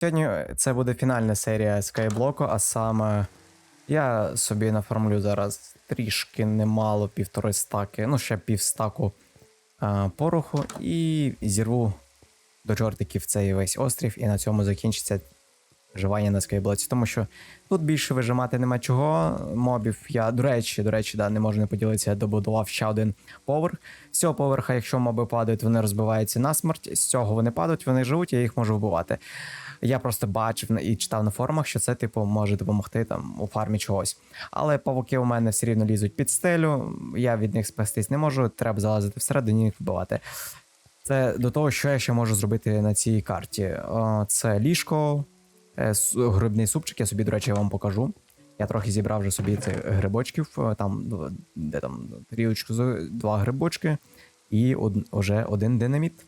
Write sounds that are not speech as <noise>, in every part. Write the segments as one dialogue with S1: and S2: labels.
S1: Сьогодні це буде фінальна серія скайблоку, а саме я собі наформлю зараз трішки немало півтори стаки, ну ще півстаку а, пороху, і зірву до чортиків цей весь острів, і на цьому закінчиться виживання на скайблоці. Тому що тут більше вижимати нема чого. Мобів я, до речі, до речі, да, не можу не поділитися, я добудував ще один поверх. З цього поверха, якщо моби падають, вони розбиваються на смерть. З цього вони падають, вони живуть, я їх можу вбивати. Я просто бачив і читав на форумах, що це, типу, може допомогти там у фармі чогось. Але павуки у мене все рівно лізуть під стелю, я від них спастись не можу, треба залазити всередині їх вбивати. Це до того, що я ще можу зробити на цій карті. Це ліжко, грибний супчик, я собі, до речі, вам покажу. Я трохи зібрав вже собі цих грибочків, е, там, ну, де там, тарілочку два грибочки і од, вже один динаміт.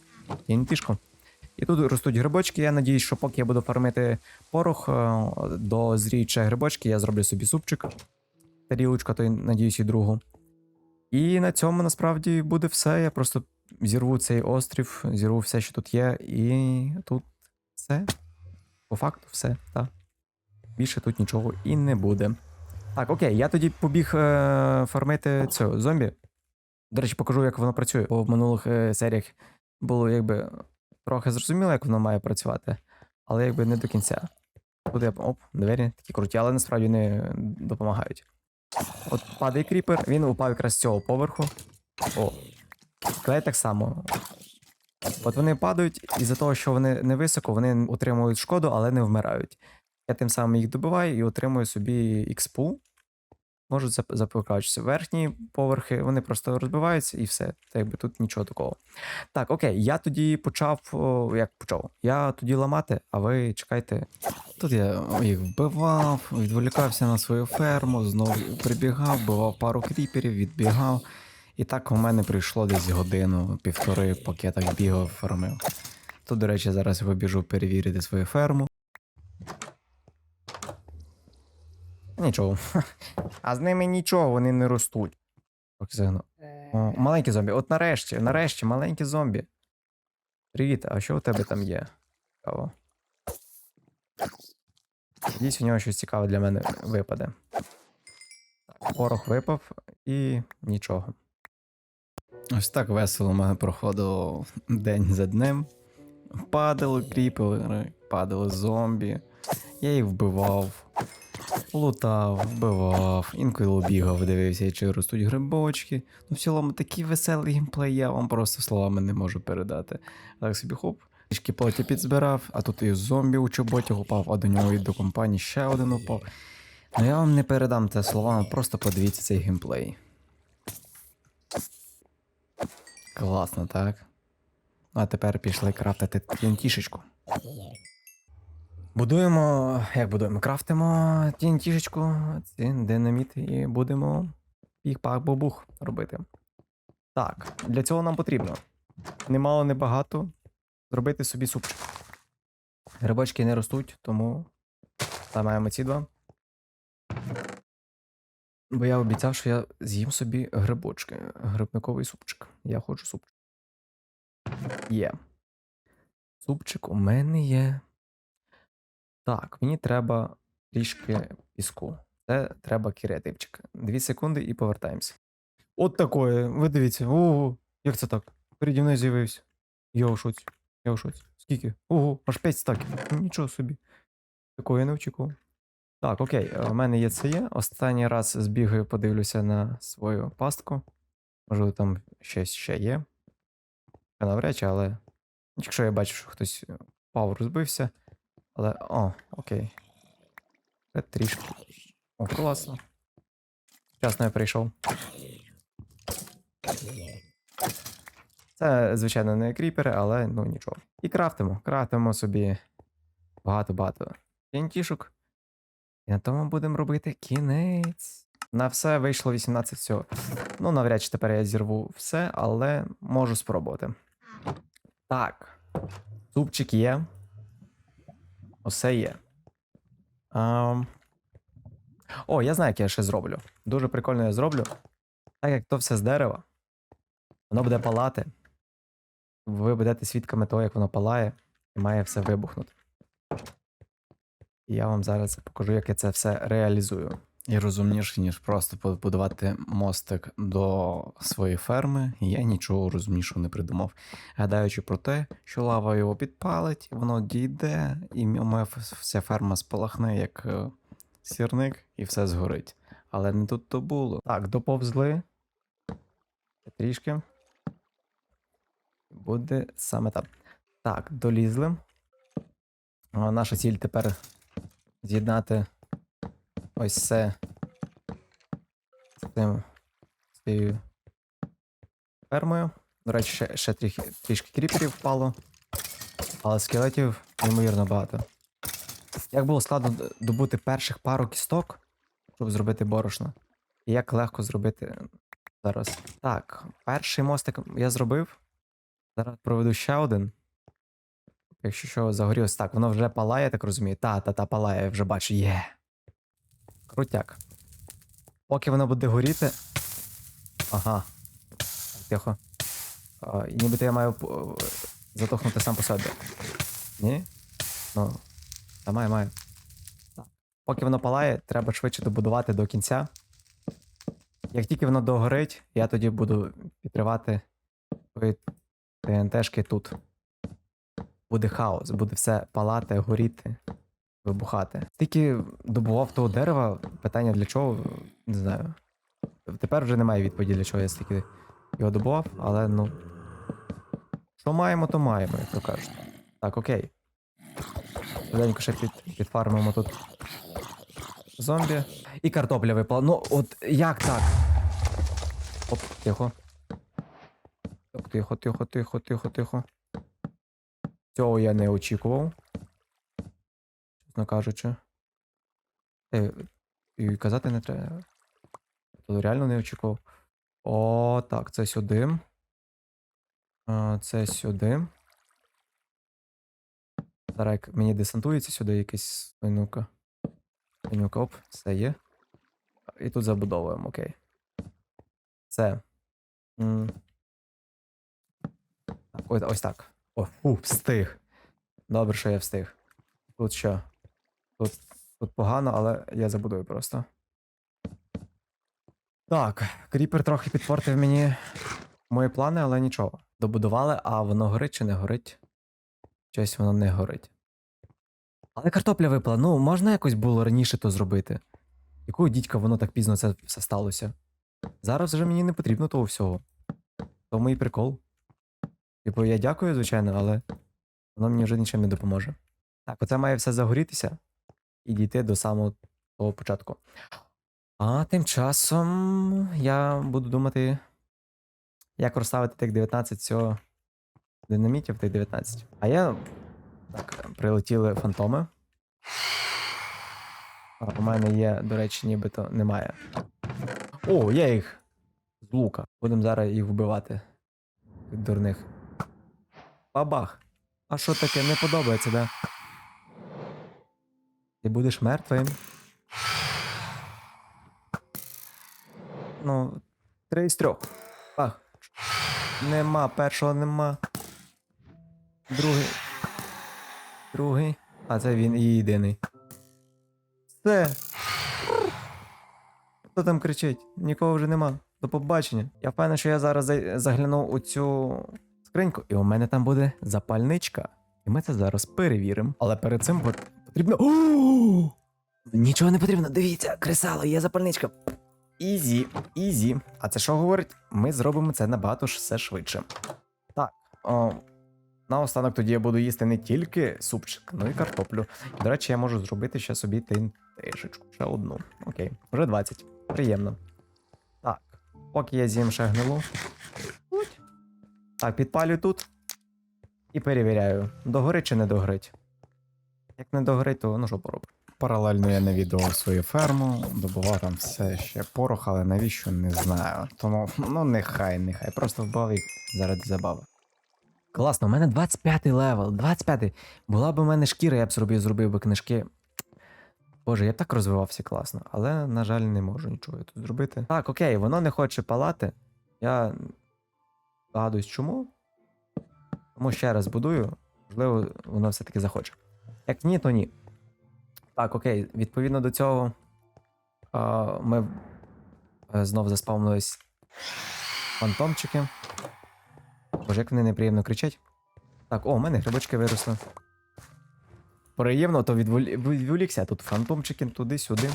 S1: Тінтішко. І тут ростуть грибочки. Я надіюсь, що поки я буду фармити порох е, до зріюча грибочки, я зроблю собі супчик. Тарілочка, то надіюсь, і другу. І на цьому насправді буде все. Я просто зірву цей острів, зірву все, що тут є, і тут все. По факту, все, так. Більше тут нічого і не буде. Так, окей, я тоді побіг е, фармити цього зомбі. До речі, покажу, як воно працює. Бо в минулих е, серіях було якби трохи зрозуміло, як воно має працювати, але якби не до кінця. Буде оп, двері такі круті, але насправді не допомагають. От падає кріпер, він упав якраз з цього поверху. О. Клей так само. От вони падають, і за того, що вони не високо, вони отримують шкоду, але не вмирають. Я тим самим їх добиваю і отримую собі експу. Можуть зап- запокачуватися. Верхні поверхи, вони просто розбиваються і все. Та якби тут нічого такого. Так, окей, я тоді почав. Як почав? Я тоді ламати, а ви чекайте. Тут я їх вбивав, відволікався на свою ферму, знову прибігав, вбивав пару кріперів, відбігав. І так у мене прийшло десь годину, півтори, поки я так бігав, фармив. Тут, до речі, зараз я побіжу перевірити свою ферму. Нічого. <laughs> А з ними нічого, вони не ростуть. О, маленькі зомбі. От нарешті, нарешті, маленькі зомбі. Привіт, а що у тебе там є? Цікаво. Надіюсь, у нього щось цікаве для мене випаде. Так, порох випав і нічого. Ось так весело у мене проходило день за днем. Падали кріпери, падали зомбі. Я їх вбивав, лутав, вбивав, інколи бігав, дивився, чи ростуть грибочки. Ну, в цілому такий веселий геймплей, я вам просто словами не можу передати. Так собі хоп. Трішки плоті підзбирав, а тут і зомбі у чоботі упав, а до нього і до компанії ще один упав. Ну я вам не передам те словами, просто подивіться цей геймплей. Класно, так? Ну, А тепер пішли крафтити TNT-шечку. Будуємо. Як будуємо? Крафтимо TNT-шечку, ці динаміт, і будемо піх-пах-бобух робити. Так, для цього нам потрібно немало, не багато зробити собі супчик. Грибочки не ростуть, тому ламаємо ці два. Бо я обіцяв, що я з'їм собі грибочки. Грибниковий супчик. Я хочу супчик. Є. Супчик у мене є. Так, мені треба трішки піску. Це треба креативчик. Дві секунди і повертаємося. От такое. Ви дивіться. Ого, як це так? Переді мною з'явився. Я у шоці. Я у шоці. Скільки? Ого, аж 5 стаків. Нічого собі. Такого я не очікував. Так, окей, е, у мене є це є. Останній раз збігаю, подивлюся на свою пастку. Можливо, там щось ще є. Навряд чи, але. Якщо я бачу, що хтось е, впав, розбився. Але. О, окей. Це трішки. О, класно. Вчасно я прийшов. Це, звичайно, не кріпери, але ну нічого. І крафтимо. Крафтимо собі багато-багато кінтішок. І на тому будемо робити кінець. На все вийшло 18 всього. Ну, навряд чи тепер я зірву все, але можу спробувати. Так. Супчик є. Усе є. Ам... О, я знаю, як я ще зроблю. Дуже прикольно я зроблю. Так як то все з дерева, воно буде палати. Ви будете свідками того, як воно палає, і має все вибухнути. Я вам зараз покажу, як я це все реалізую. І розумніше, ніж просто побудувати мостик до своєї ферми, я нічого розумнішого не придумав. Гадаючи про те, що лава його підпалить, воно дійде, і моя вся ферма спалахне як е, сірник, і все згорить. Але не тут то було. Так, доповзли. Трішки. Буде саме так. Так, долізли. Наша ціль тепер з'єднати ось це з цим з цією фермою. До речі, ще, ще трішки, трішки кріперів впало, але скелетів неймовірно багато. Як було складно добути перших пару кісток, щоб зробити борошно, і як легко зробити зараз. Так, перший мостик я зробив. Зараз проведу ще один. Якщо що загорілось, так, воно вже палає, так розумію. Та, та, та палає, я вже бачу. Є. Крутяк. Поки воно буде горіти. Ага. Тихо. А, нібито я маю п- затухнути сам по собі. Ні? Ну. Та маю, маю. Так. Поки воно палає, треба швидше добудувати до кінця. Як тільки воно догорить, я тоді буду підривати ТНТшки тут. Буде хаос, буде все палати, горіти, вибухати. Тільки добував того дерева, питання для чого, не знаю. Тепер вже немає відповіді, для чого я стільки його добував, але ну. Що маємо, то маємо, як то кажуть. Так, окей. Швиденько ще під, підфармимо тут зомбі. І картопля випала. Ну, от як так? Оп, тихо. Тихо, тихо, тихо, тихо, тихо. Цього я не очікував. Чесно кажучи. Е, і казати не треба. То реально не очікував. О, так, це сюди. А, це сюди. Зараз як мені десантується сюди якийсь. Ой, ну-ка. Ой, Ну-ка, оп, все є. І тут забудовуємо, окей. Це. Так, ось, ось так. О, фу, встиг. Добре, що я встиг. Тут що? Тут, тут погано, але я забудую просто. Так, кріпер трохи підпортив мені мої плани, але нічого. Добудували, а воно горить чи не горить? Щось воно не горить. Але картопля випала. Ну, можна якось було раніше то зробити. Якого дідька воно так пізно це все сталося? Зараз вже мені не потрібно того всього. Тому і прикол. Типу, я дякую, звичайно, але воно мені вже нічим не допоможе. Так, оце має все загорітися і дійти до самого того початку. А тим часом я буду думати, як розставити тих 19 цього динамітів, тих 19. А я. Так, прилетіли фантоми. А, у мене є, до речі, нібито немає. О, є їх! З лука. Будемо зараз їх вбивати. Дурних. Бабах! А що таке? Не подобається, да? Ти будеш мертвим. Ну, три з трьох. Ах. Нема, першого нема. Другий. Другий. А це він і єдиний. Все. Хто там кричить? Нікого вже нема. До побачення. Я впевнений, що я зараз зай- загляну у цю скриньку, і у мене там буде запальничка. І ми це зараз перевіримо. Але перед цим потрібно. Нічого не потрібно. Дивіться, кресало, є запальничка. Ізі, ізі. А це що говорить? Ми зробимо це набагато все швидше. Так. О, наостанок тоді я буду їсти не тільки супчик, ну і картоплю. До речі, я можу зробити ще собі тинтишечку. Ще одну. Окей, вже 20. Приємно. Так. Поки я з'їм ще гнилу. Так, підпалюю тут. І перевіряю, догорить чи не догорить. Як не догорить, то ну що пороблю.
S2: Паралельно я навідував свою ферму, добував там все ще порох, але навіщо не знаю. Тому ну нехай, нехай. Просто вбав їх заради забави.
S1: Класно, у мене 25 й левел, 25-й. Була б у мене шкіра, я б зробив, зробив би книжки. Боже, я б так розвивався класно, але, на жаль, не можу нічого тут зробити. Так, окей, воно не хоче палати. Я догадуюсь, чому. Тому ще раз будую, можливо, воно все-таки захоче. Як ні, то ні. Так, окей, відповідно до цього. Ми е, знов заспавнились фантомчики. Боже, як вони неприємно кричать. Так, о, у мене грибочки виросли. Приємно, то відволі... відволікся. Тут фантомчики туди-сюди.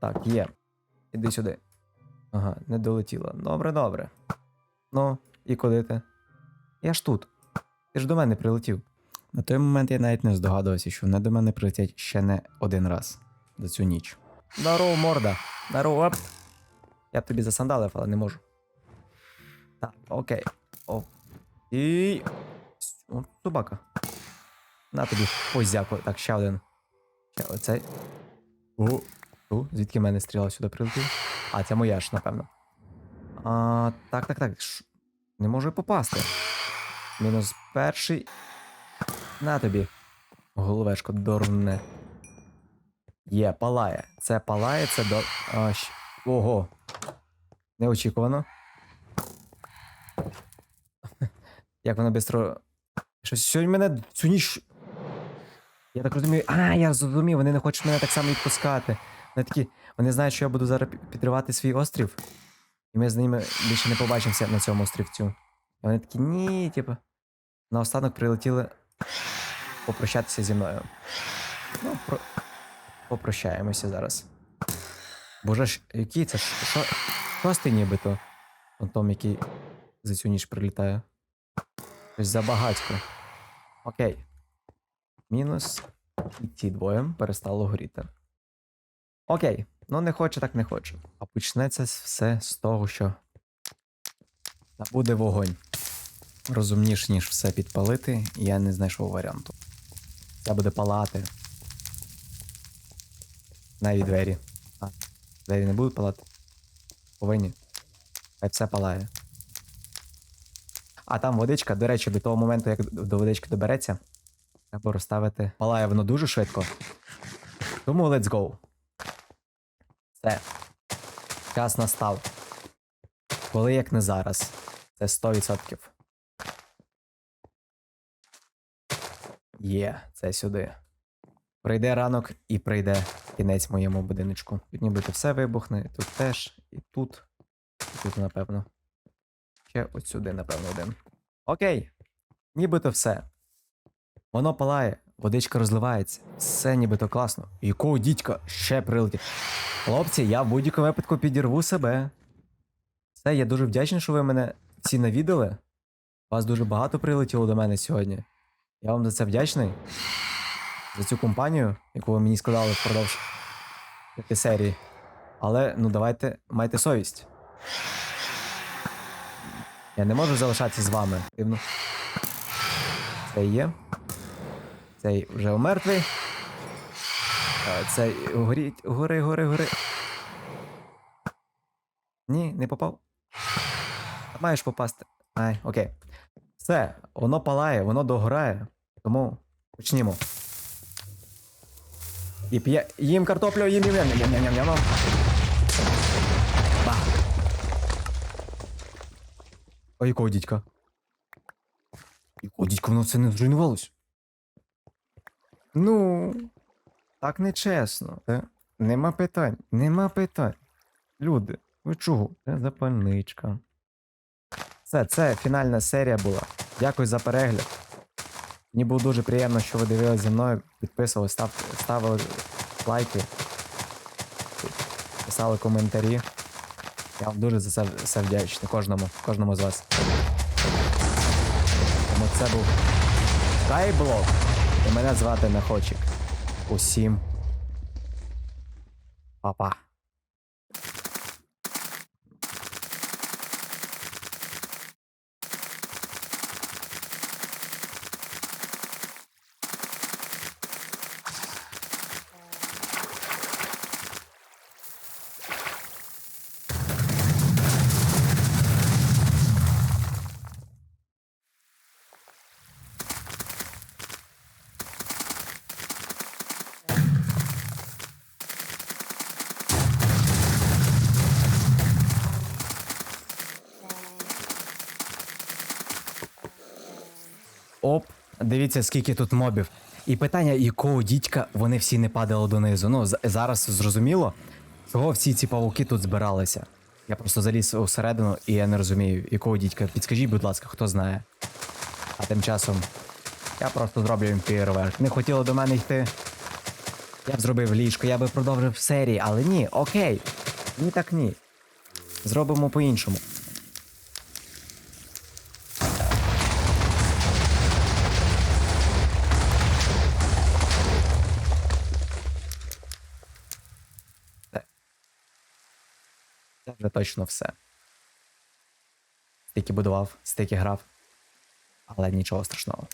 S1: Так, є. Іди сюди. Ага, не долетіло. Добре, добре. Ну, і куди ти? Я ж тут. Ти ж до мене прилетів.
S2: На той момент я навіть не здогадувався, що вони до мене прилетять ще не один раз за цю ніч.
S1: Здорово, морда. Здорово. оп. Я б тобі засандалив, але не можу. Так, окей. О. І. О, собака. На тобі позяку. Так, ще один. Ще оцей. О. О, звідки мене стріла сюди прилетів? А, це моя ж, напевно. А, так, так, так. Ш... Не можу попасти. Мінус перший. На тобі. Головешко дурне. Є, палає. Це палає, це до. А, Ого. Неочікувано. <laughs> Як воно бистро. Щось сьогодні мене цю ніч. Я так розумію. А, я зрозумів, вони не хочуть мене так само відпускати. Вони такі. Вони знають, що я буду зараз підривати свій острів. І ми з ними більше не побачимося на цьому острівцю. І вони такі, ні, типу. Наостанок прилетіли попрощатися зі мною. Ну, про... попрощаємося зараз. Боже ж, який це? Що? Шостий нібито. Фантом, який за цю ніч прилітає. Щось забагатько. Окей. Мінус. І ті двоє перестало горіти. Окей. Ну не хоче, так не хоче. А почнеться все з того, що. Буде вогонь.
S2: Розумніш, ніж все підпалити, я не знайшов варіанту.
S1: Це буде палати. Навіть двері. А, двері не будуть палати? Повинні. Хай все палає. А там водичка, до речі, до того моменту, як до водички добереться, треба розставити. Палає воно дуже швидко. Тому let's go. Все. Час настав. Коли як не зараз. Це 100%. Є, це сюди. Прийде ранок і прийде кінець моєму будиночку. Тут нібито все вибухне, тут теж, і тут, і тут, напевно. Ще от сюди, напевно, один. Окей. Нібито все. Воно палає, водичка розливається. Все нібито класно. Якого дідька ще прилетить. Хлопці, я в будь-якому випадку підірву себе. Все, я дуже вдячний, що ви мене всі навідали. Вас дуже багато прилетіло до мене сьогодні. Я вам за це вдячний. За цю компанію, яку ви мені складали впродовж п'яти серії. Але ну давайте майте совість. Я не можу залишатися з вами. Дивно. Цей є. Цей вже мертвий. А, Цей горіть, гори, гори, гори. Ні, не попав. Маєш попасти. Ай, окей. Все, воно палає, воно догорає. Тому почнімо. І п'є. Їм картоплю, їм їм їм їм їм їм Ба. А якого дідька? Якого дідька воно це не зруйнувалось? Ну, так не чесно. Е? Нема питань, нема питань. Люди, ви чого? Це запальничка. Все, це фінальна серія була. Дякую за перегляд. Мені було дуже приємно, що ви дивилися зі мною, підписували, став, ставили лайки, писали коментарі. Я вам дуже за це вдячний кожному, кожному з вас. Тому це був Skyblock. І мене звати Находчик. Усім. Па-па. Оп, дивіться, скільки тут мобів. І питання, якого дідька вони всі не падали донизу. Ну, зараз зрозуміло, чого всі ці павуки тут збиралися. Я просто заліз усередину і я не розумію, якого дідька. Підскажіть, будь ласка, хто знає. А тим часом я просто зроблю їм фейерверк. Не хотіло до мене йти. Я б зробив ліжко, я би продовжив серії, але ні, окей. Ні, так ні. Зробимо по-іншому. Точно все. Стільки будував, стільки грав. Але нічого страшного.